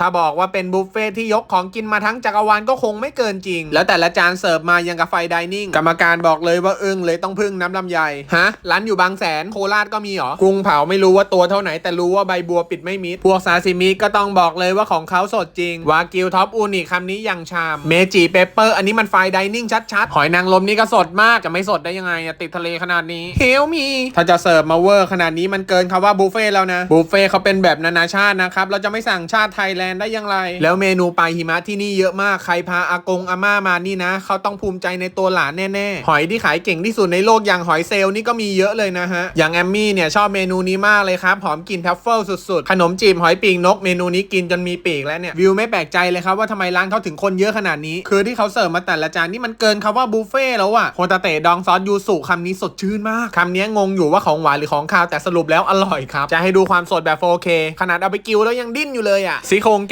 ถ้าบอกว่าเป็นบุฟเฟ่ที่ยกของกินมาทั้งจักรวาลก็คงไม่เกินจริง แล้วแต่ละจานเสิร์ฟมายังกับไฟดิเนิ่งกรรมการบอกเลยว่าอึ้งเลยต้องพึ่งน้ำลำไยฮะร้านอยู่บางแสนโคราชก็มีเหรอกุ้งเผาไม่รู้ว่าตัวเท่าไหน แต่รู้ว่าใบบัวปิดไม่มิด พวกซาซิมิก็ต้องบอกเลยว่าของเขาสดจริง วากิวท็อปอูนิคำนี้ยังชาม เมจิเปเปอร์อันนี้มันไฟดิเนิ่งชัดๆ หอยนางรมนี่ก็สดมากจะไม่สดได้ยังไงอะติดทะเลขนาดนี้เฮลมีถ้าจะเสิร์ฟมาเวอร์ขนาดนี้มันเกินคำว่าบุฟเฟ่แล้วนะบุฟเฟ่เขาเป็นแบบนานาชาตินะครับเราจะไม่สั่งชาติไทยแลนด์ได้อยังไร แล้วเมนูปลาหิมะที่นี่เยอะมากใครพาอากงอาม่ามานี่นะ เขาต้องภูมิใจในตัวหลานแน่ๆ หอยที่ขายเก่งที่สุดในโลกอย่างหอยเซลล์นี่ก็มีเยอะเลยนะฮะ อย่างแอมมี่เนี่ยชอบเมนูนี้มากเลยครับหอมกลิ่นทัฟเฟิลสุดๆ ขนมจีบหอยปีกนกเมนูนี้กินจนมีปีกแล้วเนี่ยวิวไม่แปลกใจเลยครับว่าทำไมร้านเขาถึงคนเยอะขนาดนี้ คือที่เขาเสิร์ฟมาแต่ละจานนี่มันเกินคำว่าบุฟเฟ่แล้วอะโฮตาเตะดองซอสยูสุคำนี้สดชื่นมากคำนี้งงอยู่ว่าของหวานหรือของคาวแต่สรุปแล้วอร่อยครับจะให้ดูความสดแบบ 4K ขนาดเอาไปกิวแล้วยังดิ้นอยู่เลยอะซิโคร